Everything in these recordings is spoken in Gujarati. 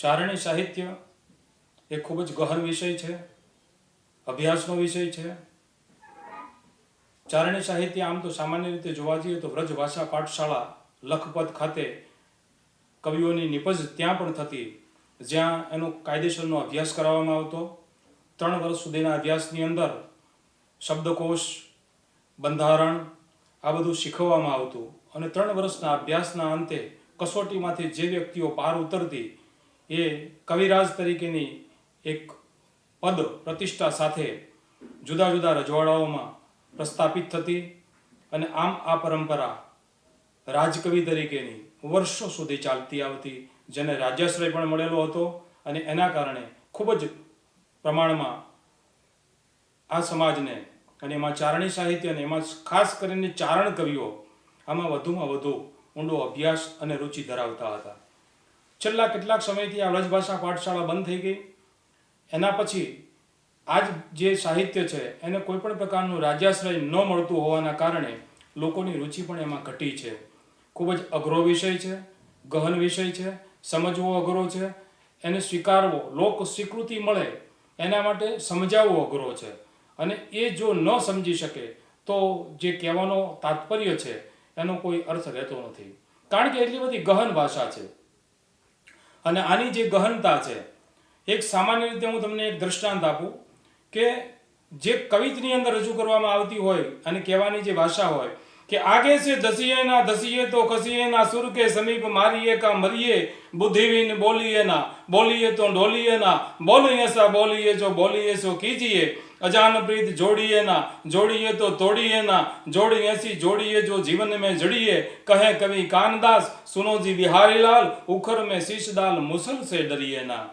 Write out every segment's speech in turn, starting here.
ચારણી સાહિત્ય એ ખૂબ જ ગહન વિષય છે, અભ્યાસનો વિષય છે. ચારણી સાહિત્ય આમ તો સામાન્ય રીતે જોવા જઈએ તો વ્રજ ભાષા પાઠશાળા લખપત ખાતે કવિઓની નિપજ ત્યાં પણ થતી. જ્યાં એનો કાયદેસરનો અભ્યાસ કરાવવામાં આવતો. ત્રણ વર્ષ સુધીના અભ્યાસની અંદર શબ્દકોશ, બંધારણ આ બધું શીખવવામાં આવતું. અને ત્રણ વર્ષના અભ્યાસના અંતે કસોટીમાંથી જે વ્યક્તિઓ પાર ઉતરતી એ કવિરાજ તરીકેની એક પદ પ્રતિષ્ઠા સાથે જુદા જુદા રજવાડાઓમાં પ્રસ્થાપિત થતી અને આમ આ પરંપરા રાજકવિ તરીકેની વર્ષો સુધી ચાલતી આવતી, જેને રાજ્યાશ્રય પણ મળેલો હતો અને એના કારણે ખૂબ જ પ્રમાણમાં આ સમાજને અને એમાં ચારણી સાહિત્ય અને એમાં ખાસ કરીને ચારણ કવિઓ આમાં વધુમાં વધુ ઊંડો અભ્યાસ અને રુચિ ધરાવતા હતા. છેલ્લા કેટલાક સમયથી આ વ્રજભાષા પાઠશાળા બંધ થઈ ગઈ. એના પછી આજ જે સાહિત્ય છે, એને કોઈ પણ પ્રકારનું રાજ્યાશ્રય ન મળતું હોવાના કારણે લોકોની રુચિ પણ એમાં ઘટી છે. ખૂબ જ અઘરો વિષય છે, ગહન વિષય છે, સમજવો અઘરો છે. એને સ્વીકારવો, લોક સ્વીકૃતિ મળે એના માટે સમજાવવો અઘરો છે. અને એ જો ન સમજી શકે, તો જે કહેવાનો તાત્પર્ય છે, એનો કોઈ અર્થ રહેતો નથી. કારણ કે એટલી બધી ગહન ભાષા છે. અને આની જે ગહનતા છે, એક સામાન્ય રીતે હું તમને એક દ્રષ્ટાંત આપું કે જે કવિતની અંદર રજૂ કરવામાં આવતી હોય અને કહેવાની જે ભાષા હોય કે આગે સે દસીએ ના દસીએ તો ખસીએ ના સુર કે સમીપ મારીએ કા મરીએ બુદ્ધિવીન બોલીએ ના બોલીએ તો ઢોલીએ ના બોલીએ સા બોલીએ જો બોલીએ સો કીજીએ અજાન પ્રીત જોડીએ ના જોડીએ તો તોડીએ ના જોડી ऐसी जोड़िए जो जीवन में जड़िए कहे कवि कानदास सुनो जी बिहारीलाल उखर में शीश डाल मुसल से डरिए ना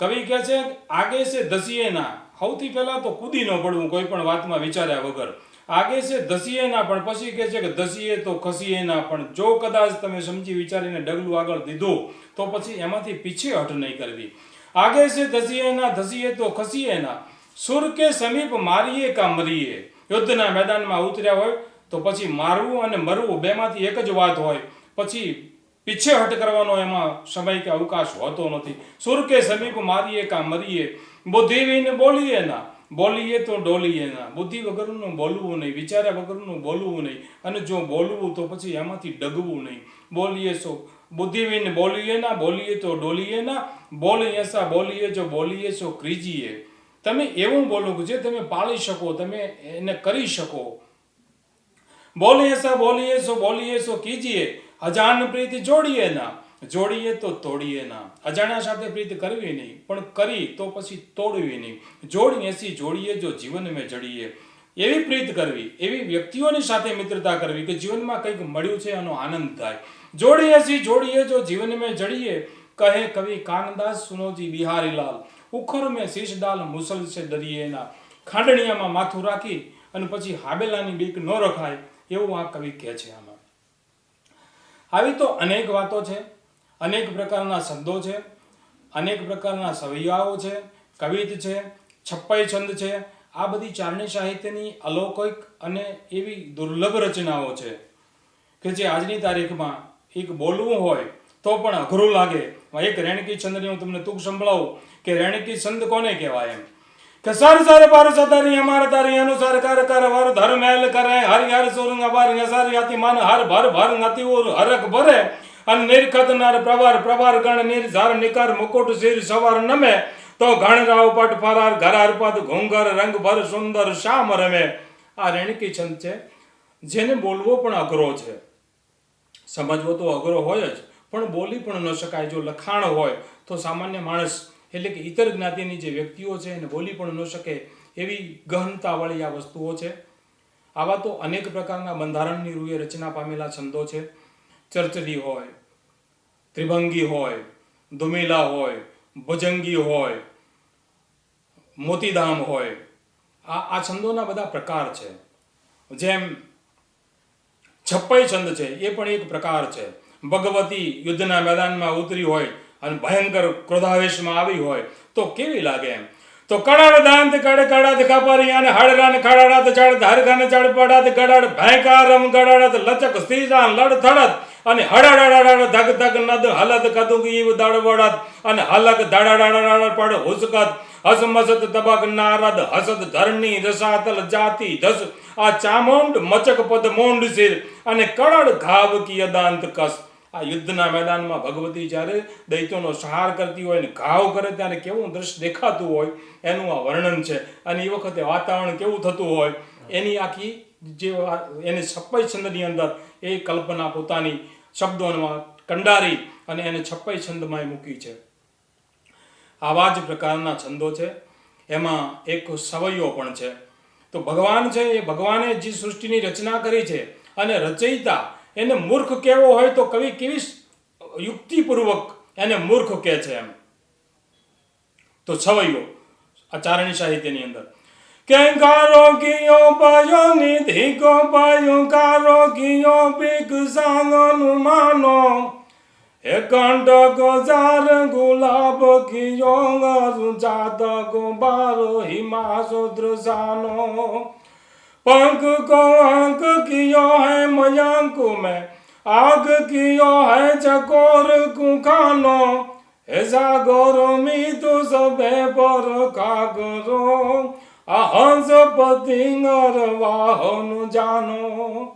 કવિ કહે છે આગે છે ધસીએ ના સૌથી પહેલા તો કૂદી ન પડવું કોઈ પણ વાતમાં વિચાર્યા વગર આગે છે ધસીએ ના, પણ પછી કહે છે કે ધસીએ તો ખસીએ ના, પણ જો કદાચ તમે સમજી વિચારીને ડગલું આગળ દીધું, તો પછી એમાંથી પીછે હટ નહીં કરવી. આગે છે ધસીએ ના, ધસીએ તો ખસીએ ના. સુર કે સમીપ મારીએ કા મરીએ? યુદ્ધના મેદાનમાં ઉતર્યા હોય, તો પછી મારવું અને મરવું બેમાંથી એક જ વાત હોય. પછી પીછે હટ કરવાનો એમાં સમય કે અવકાશ હોતો નથી. સુર કે સમીપ મારીએ કા મરીએ? બુદ્ધિવીને બોલીએ ના. બોલીએ તો ડોલીએ ના. બુદ્ધિ વગરનું બોલવું નહીં વિચાર્યા વગરનું બોલવું નહીં. અને જો બોલવું તો પછી એમાંથી ડગવું નહીં. બોલીએ સો. બુદ્ધિવિન બોલીએ ના, બોલીએ તો ડોલીએ ના. બોલીએ સા બોલીએ જો બોલીએ સો ક્રીજીએ. તમે એવું બોલો જે તમે પાળી શકો, તમે એને કરી શકો. બોલીએ સા બોલીએ સો બોલીએ સો કીજીએ અજાન પ્રીતિ જોડીએ ના. જોડીએ તો તોડીએ ના. અજાણ્યા સાથે પ્રીત કરવી નહીં, પણ કરી તો પછી તોડવી નહીં. જોડી એસી જોડીએ જો જીવન મેં જડીએ. એવી પ્રીત કરવી, એવી વ્યક્તિઓની સાથે મિત્રતા કરવી કે જીવનમાં કંઈક મળ્યું છે એનો આનંદ થાય. જોડી એસી જોડીએ જો જીવન મેં જડીએ, કહે કવિ કાનદાસ સુનોજી બિહારીલાલ ઉખર મેં શીશ દાલ મુસલ છે દરિયેના ખાંડણીયામાં માથું રાખી અને પછી હાબેલાની બીક ન રખાય, એવું આ કવિ કહે છે આમાં. આવી તો અનેક વાતો છે. અનેક પ્રકારના છંદો છે, અનેક પ્રકારના સવૈયાઓ છે, કવિત છે, છપ્પાઈ છંદ છે, આ બધી ચારણી સાહિત્યની અલૌકિક અને એવી દુર્લભ રચનાઓ છે કે જે આજની તારીખમાં એક બોલવું હોય તો પણ અઘરું લાગે. એક રેણકી છંદની હું તમને ટૂંક સંભળાવું કે રેણકી છંદ કોને કહેવાય એમ? કે સર સર પાર સતારી, અમાર તારી અનુસાર કર કર વર ધર મેલ કરે. હર હર સુરંગ અબાર નસાર યાતી મન હર ભર ભર નતી ઓર હરક ભરે. અને નિરખતનાર પ્રવાર પ્રવાર ગણ નિર્ધાર નિકાર મુકુટ શિર સવાર નમે, તો ગણરાવ પટ ફરાર, ઘરાર પદ ઘુંઘર રંગ ભર સુંદર શામ રમે. આ રેણકી છંદ છે, જેને બોલવો પણ અઘરો છે. સમજવો તો અઘરો હોય જ, પણ બોલી પણ ન શકાય. જો લખાણ હોય, તો સામાન્ય માણસ, એટલે કે ઇતર જ્ઞાતિની જે વ્યક્તિઓ છે, એને બોલી પણ ન શકે એવી ગહનતાવાળી આ વસ્તુઓ છે. આવા તો અનેક પ્રકારના બંધારણની રૂએ રચના પામેલા છંદો છે. ચરચરી હોય, ત્રિભંગી હોય, દુમેલા હોય, ભુજંગી હોય, મોતીધામ હોય, આ આ છંદોના બધા પ્રકાર છે. જેમ છપ્પાઈ છંદ છે, એ પણ એક પ્રકાર છે. ભગવતી યુદ્ધના મેદાનમાં ઉતરી હોય અને ભયંકર ક્રોધાવેશમાં આવી હોય, તો કેવી લાગે એમ? તો કડાડ દાંત, કડ કડાદ કાપરી અને હળરાન ખડાડાત ચડ ધારખાને ચાડ પડાત ગડાડ ભયંકારમ ગડાડત લચક સ્થિરાન લડ થડત અને હડાડાડાડા ધગ ધગ નદ, હલદ કદુગ ઈવ દડવડત અને હલક ધડાડાડાડા પડ હુસકત હસમસત તબક નારદ, હસદ ધરણી રસાતલ જાતિ ધસ. આ ચામોંડ મચક પદ મોંડ સિર અને કળડ ઘાવ કી અદાંત કસ. આ યુદ્ધના મેદાનમાં ભગવતી જ્યારે દૈત્યોનો સહાર કરતી હોય ને ઘાવ કરે ત્યારે કેવું દ્રશ્ય દેખાતું હોય, એનું આ વર્ણન છે. અને એ વખતે વાતાવરણ કેવું થતું હોય, એની આખી જે એને છપ્પઈ છંદની અંદર એ કલ્પના પોતાની શબ્દોમાં કંડારી અને એને છપ્પઈ છંદમાં મૂકી છે. આવા જ પ્રકારના છંદો છે. એમાં એક સવૈયો પણ છે. તો ભગવાન છે એ ભગવાને જે સૃષ્ટિની રચના કરી છે અને રચયિતા એને મૂર્ખ કેવો હોય તો કવિ કેવી યુક્તિપૂર્વક એને મૂર્ખ કહે છે એમ. તો છવૈયો આ ચારણી સાહિત્યની અંદર. કે ગારો ગિયો પાયો નિધિ કો પાયો ગારો ગિયો બિગ સાંગનું માનો હે કંટક जार गुलाब कियो गरु जातक बारो हिमासुद्र जानो पंख को अंक कियो है मयंक में आग कियो है चकोर कुखानो हे सागर मितु सबे पर कागरो હંસ પતિંગર જાનો.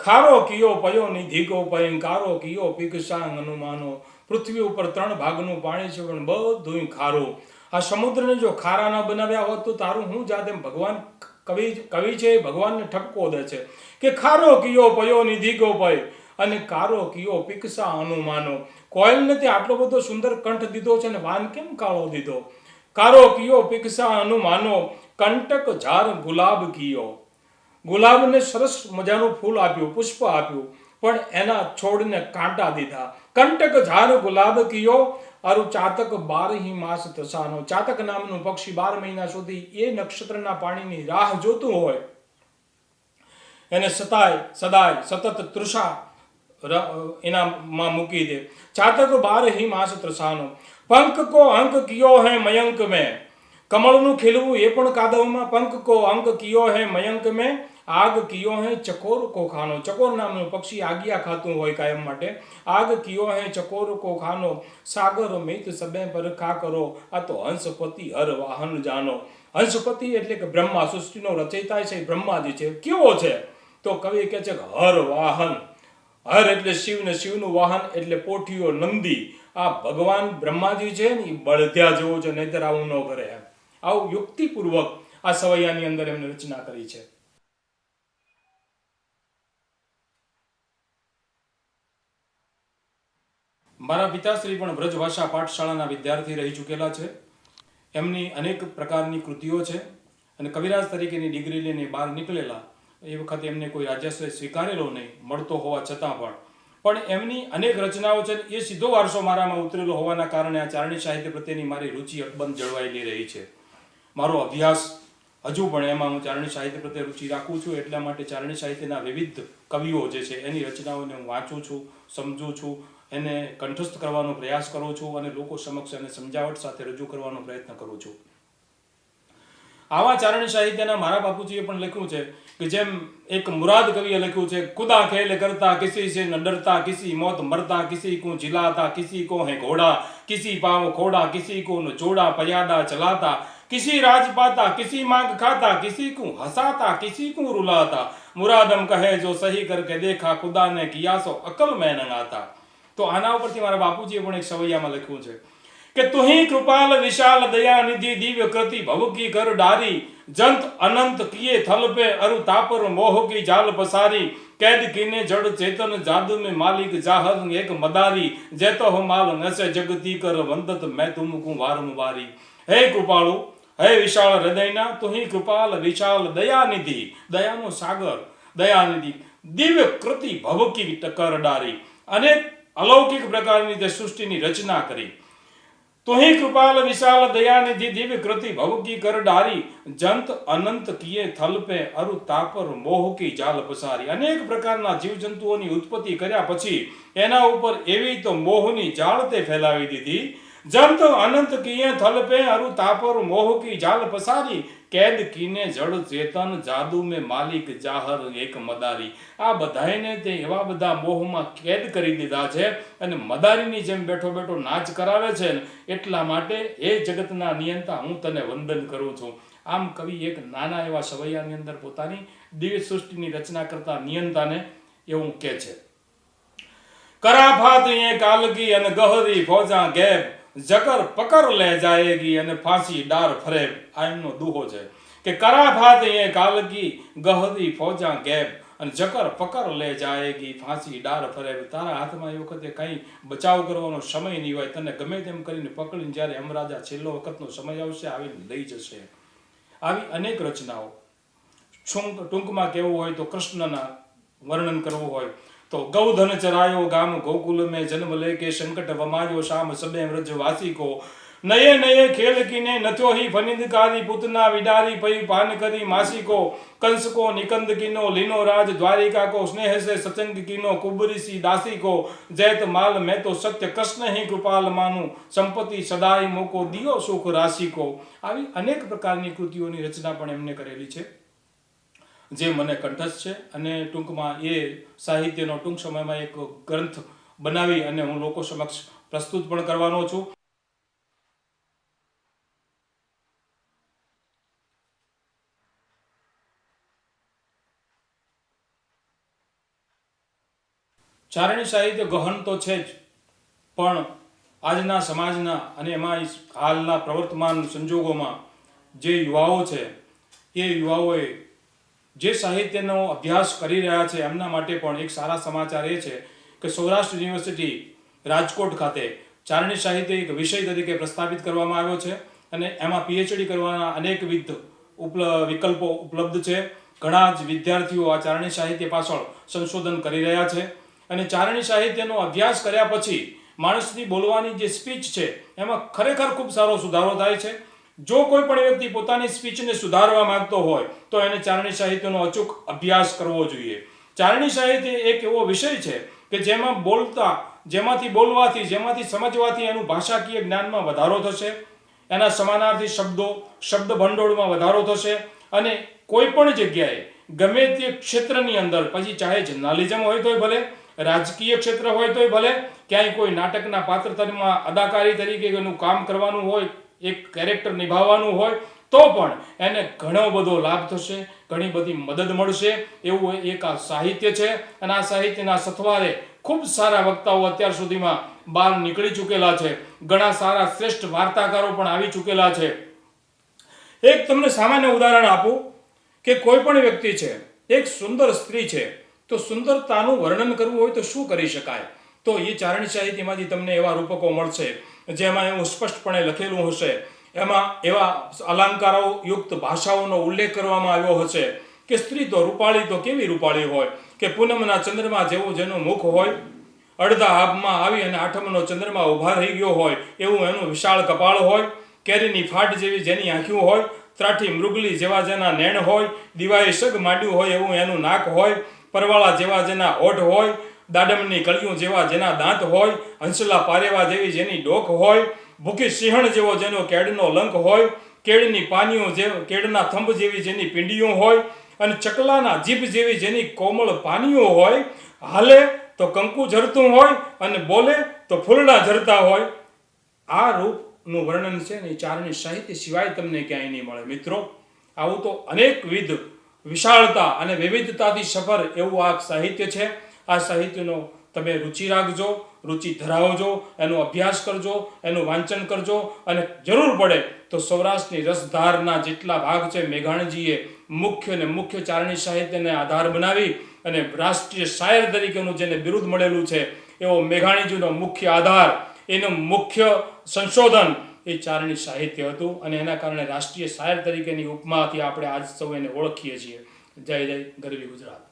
ખારો કિયો પયો નિધિકો પયંકારો કિયો પિકસાંગ અનુમાનો. પૃથ્વી ઉપર ત્રણ ભાગનું પાણી છે, પણ બધું ખારું. આ સમુદ્રને જો ખારા ન બનાવ્યા હોત તો તારું હું જાતે ભગવાન કવિ કવિ છે એ ભગવાનને ઠપકો દે છે. કે ખારો કિયો પયો નિધિકો પય અને કારો કિયો પિકસા અનુમાનો. કોયલને તે આટલો બધો સુંદર કંઠ દીધો છે અને વાન કેમ કાળો દીધો? કારો કિયો પિકસા અનુમાનો કંટક ઝાર ગુલાબ કિયો ગુલાબને સરસ મજાનું ફૂલ આપ્યું, પુષ્પ આપ્યું, પણ એના છોડને કાંટા દીધા. કંટક ઝાર ગુલાબ કિયો અરુ ચાતક બારહી માસ તસાનો. ચાતક નામનું પક્ષી બાર મહિના સુધી એ નક્ષત્રના પાણીની રાહ જોતું હોય. એને સતાય, સદાય સતત તૃષા એનામાં મૂકી દે. ચાતક બાર હી માસ ત્રસાનો પંખ કો અંક કિયો હે મયંક મેં? કમળનું ખીલવું એ પણ કાદવમાં. પંખ કો અંક કિયો હે મયંક મેં? આગ કિયો હે ચકોર કો ખાનો ચકોર નામનું પક્ષી આગિયા ખાતું હોય કાયમ માટે. આગ કિયો હે ચકોર કો ખાનો સાગર મિત સબે પર ખા કરો. આ તો હંસપતિ હર વાહન જાનો. હંસપતિ એટલે કે બ્રહ્મા સૃષ્ટિનો રચયિતા છે. બ્રહ્માજી છે, કેવો છે? તો કવિ કહે છે હર વાહન. હર એટલે શિવ ને શિવનું વાહન એટલે પોઠીઓ નંદી. આ ભગવાન બ્રહ્માજી છે ને, એ બળધ્યા જેવો છે, નહીતર આવું ન કરે એમ. આવું યુક્તિપૂર્વક આ સવૈયાની અંદર એમને રચના કરી છે. મારા પિતાશ્રી પણ બ્રજભાષા પાઠશાળાના વિદ્યાર્થી રહી ચૂકેલા છે. એમની અનેક પ્રકારની કૃતિઓ છે અને કવિરાજ તરીકેની ડિગ્રી લઈને બહાર નીકળેલા એ વખતે એમને કોઈ રાજ્યાશ્રય સ્વીકારેલો નહીં, મળતો હોવા છતાં પણ. પણ એમની અનેક રચનાઓ છે એ સીધો વારસો મારામાં ઉતરેલો હોવાના કારણે આ ચારણી સાહિત્ય પ્રત્યેની મારી રુચિ અકબંધ જળવાયેલી રહી છે. મારો અભ્યાસ હજુ પણ એમાં હું ચારણી સાહિત્ય પ્રત્યે રુચિ રાખું છું, એટલા માટે ચારણી સાહિત્યના વિવિધ કવિઓ જે છે, એની રચનાઓને હું વાંચું છું, સમજું છું, એને કંઠસ્થ કરવાનો પ્રયાસ કરું છું અને લોકો સમક્ષ એને સમજાવટ સાથે રજૂ કરવાનો પ્રયત્ન કરું છું. આવા ચારણ સાહિત્યના મારા બાપુજીએ પણ લખ્યું છે કે જેમ એક મુરાદ કવિએ લખ્યું છે, ખુદા ખેલ કરતા કિસી છે ન ડરતા કિસી મોત મરતા, કિસી કો જિલાતા, કિસી કો હે ઘોડા, કિસી પાવ ખોડા, કિસી કો ન જોડા પયાદા ચલાતા, કિસી રાજ પાતા, કિસી માંગ ખાતા, કિસી કો હસાતા, કિસી કો રુલાતા, મુરાદમ કહે જો સહી કરકે દેખા, ખુદા ને કિયા સો અકલ મેં ન તો આના ઉપરથી મારા બાપુજીએ પણ એક સવૈયામાં લખ્યું છે કે તુહી કૃપાલ વિશાલ દયા નિધિ દિવ્ય કૃતિ ભવકી કર ડારી, જંત અનંત કિયે થલ પે અરુ તાપર મોહ કી જાલ પસારી, કેદ કીને જડ ચેતન જાદુ મે માલિક જાહર એક મદારી, જેતો હો માલ નસે જગતી કર વંદત મેં તુમકુ વારંવારી હે કૃપાળુ, હે વિશાળ હૃદયના, તુહી કૃપાલ વિશાલ દયા નિધિ દયાનો સાગર દયા નિધિ દિવ્ય કૃતિ ભવકી ટકર ડારી. અનેક અલૌકિક પ્રકારની તે સૃષ્ટિની રચના કરી. તુહી કૃપાલ વિશાલ દયાનિધિ દિવ્ય કૃતિ ભવકી કર ડારી, જંત અનંત કિયે થલ પે અરુ તાપર મોહ કી જાલ પસારી. અનેક પ્રકારના જીવજંતુઓની ઉત્પત્તિ કર્યા પછી એના ઉપર એવી તો મોહની જાળ તે ફેલાવી દીધી જબ तो अनंत किए थल पे અરુ તાપર મોહ કી જાલ પસારી. કેદ કીને જડ ચેતન જાદુ મે માલિક જાહર એક મદારી. આ બધાયને તે એવા બધા મોહમાં કેદ કરી દીધા છે અને મદારીની જેમ બેઠો બેઠો નાચ કરાવે છે એટલા માટે એ જગતના નિયંતા હું તને વંદન કરું છું. આમ કવિ એક નાના એવા સવૈયાની અંદર પોતાની દિવ્ય સૃષ્ટિની રચના કરતા નિયંતાને એવું કહે છે. કરાફાત એ કાલકી અને ગહરી ફોજા ગેબ જકર પકર લે જાયેગી અને ફાંસી ડાર ફરેબ આ એમનો દુહો છે કે કરાફાત એ કાલકી ગહદી ફોજા ગેબ અને જકર પકર લે જાયેગી, ફાંસી ડાર ફરેબ તારા હાથમાં એ વખતે કંઈ બચાવ કરવાનો સમય નહીં હોય. તને ગમે તેમ કરીને પકડીને જ્યારે યમરાજા છેલ્લો વખતનો સમય આવશે, આવીને લઈ જશે. આવી અનેક રચનાઓ. ટૂંકમાં કહેવું હોય તો કૃષ્ણના વર્ણન કરવું હોય. તો ગૌધન ચરાયો ગામ ગોકુલ મેં જન્મ લે કે સંકટ વમાયો શામ સબે વ્રજ વાસિકો. નયે નયે ખેલ કીને નથ્યો હી ફનિંદકારી પૂતના વિડારી પઈ પાન કરી માસિકો. કંસ કો નિકંદ કીનો લીનો રાજ દ્વારિકા કો સ્નેહ સે સચંગ કીનો કુબરી સી દાસી કો જૈત માલ મેં તો સત્ય કૃષ્ણ હી કૃપાલ માનું. સંપત્તિ સદાય મોકો દિયો સુખ રાશિ કો આવી અનેક પ્રકારની કૃતિઓની રચના પણ એમને કરેલી છે. જે મને કંઠસ્થ છે અને ટૂંકમાં એ સાહિત્યનો ટૂંક સમયમાં એક ગ્રંથ બનાવી અને હું લોકો સમક્ષ પ્રસ્તુત પણ કરવાનો છું. ચારણી સાહિત્ય ગહન તો છે જ, પણ આજના સમાજના અને એમાં હાલના પ્રવર્તમાન સંજોગોમાં જે યુવાઓ છે, એ યુવાઓએ જે સાહિત્યનો અભ્યાસ કરી રહ્યા છે, એમના માટે પણ એક સારા સમાચાર એ છે કે સૌરાષ્ટ્ર યુનિવર્સિટી રાજકોટ ખાતે ચારણી સાહિત્ય એક વિષય તરીકે પ્રસ્થાપિત કરવામાં આવ્યો છે અને એમાં પીએચડી કરવાના અનેકવિધ ઉપલ, વિકલ્પો ઉપલબ્ધ છે. ઘણા જ વિદ્યાર્થીઓ આ ચારણી સાહિત્ય પાછળ સંશોધન કરી રહ્યા છે અને ચારણી સાહિત્યનો અભ્યાસ કર્યા પછી માણસની બોલવાની જે સ્પીચ છે, એમાં ખરેખર ખૂબ સારો સુધારો થાય છે. જો કોઈ પણ વ્યક્તિ પોતાની સ્પીચને સુધારવા માંગતો હોય, તો એને ચારણી સાહિત્યનો અચૂક અભ્યાસ કરવો જોઈએ. ચારણી સાહિત્ય એક એવો વિષય છે કે જેમાં બોલતા, જેમાંથી બોલવાથી, જેમાંથી સમજવાથી એનું ભાષાકીય જ્ઞાનમાં વધારો થશે, એના સમાનાર્થી શબ્દો શબ્દ ભંડોળમાં વધારો થશે અને કોઈ પણ જગ્યાએ ગમે તે ક્ષેત્રની અંદર, પછી ચાહે જર્નાલિઝમ હોય તોય ભલે, રાજકીય ક્ષેત્ર હોય તોય ભલે, ક્યાંય કોઈ નાટકના પાત્ર તરીમાં અદાકારી તરીકે એનું કામ કરવાનું હોય એક કેરેક્ટર નિભાવવાનું હોય, તો પણ એને ઘણો બધો લાભ થશે, ઘણી બધી મદદ મળશે. એવું એક આ સાહિત્ય છે અને આ સાહિત્યના સથવારે ખૂબ સારા વક્તાઓ અત્યાર સુધીમાં બહાર નીકળી ચૂકેલા છે. ઘણા સારા શ્રેષ્ઠ વાર્તાકારો પણ આવી ચૂકેલા છે. એક તમને સામાન્ય ઉદાહરણ આપું કે કોઈ પણ વ્યક્તિ છે, એક સુંદર સ્ત્રી છે, તો સુંદરતાનું વર્ણન કરવું હોય તો શું કરી શકાય? તો એ ચારણી સાહિત્યમાંથી તમને એવા રૂપકો મળશે, જેમાં એવું સ્પષ્ટપણે લખેલું હશે. એમાં એવા અલંકારો યુક્ત ભાષાઓનો ઉલ્લેખ કરવામાં આવ્યો હશે કે સ્ત્રી તો રૂપાળી તો કેવી રૂપાળી હોય? કે પૂનમના ચંદ્રમા જેવું જેનું મુખ હોય, અડધા આભમાં આવી અને આઠમનો ચંદ્રમા ઊભા રહી ગયો હોય, એવું એનું વિશાળ કપાળ હોય, કેરીની ફાટ જેવી જેની આંખ્યું હોય, ત્રાઠી મૃગલી જેવા જેના નેણ હોય, દિવાએ સગ માંડ્યું હોય એવું એનું નાક હોય, પરવાળા જેવા જેના હોઠ હોય દાડમની કળિયું જેવા જેના દાંત હોય, હંસલા પારેવા જેવી જેની ડોક હોય, ભૂખી સિંહણ જેવો જેનો કેડનો લંક હોય, કેળની પાનીઓ જે, કેળના થંભ જેવી જેની પિંડીઓ હોય અને ચકલાના જીભ જેવી જેની કોમળ પાનીઓ હોય, હાલે તો કંકુ ઝરતું હોય અને બોલે તો ફૂલડા ઝરતા હોય. આ રૂપનું વર્ણન છે ને ચારણી સાહિત્ય સિવાય તમને ક્યાંય નહીં મળે. મિત્રો, આવું તો અનેકવિધ વિશાળતા અને વિવિધતાથી સફર એવું આ સાહિત્ય છે. આ સાહિત્યનો તમે રુચિ રાખજો, રુચિ ધરાવજો, એનો અભ્યાસ કરજો, એનું વાંચન કરજો અને જરૂર પડે તો સૌરાષ્ટ્રની રસધારના જેટલા ભાગ છે મેઘાણીજીએ મુખ્ય અને મુખ્ય ચારણી સાહિત્યને આધાર બનાવી અને રાષ્ટ્રીય શાયર તરીકેનું જેને બિરુદ મળેલું છે, એવો મેઘાણીજીનો મુખ્ય આધાર, એનું મુખ્ય સંશોધન એ ચારણી સાહિત્ય હતું અને એના કારણે રાષ્ટ્રીય શાયર તરીકેની ઉપમાથી આપણે આજ સૌ એને ઓળખીએ છીએ. જય જય, ગરવી ગુજરાત.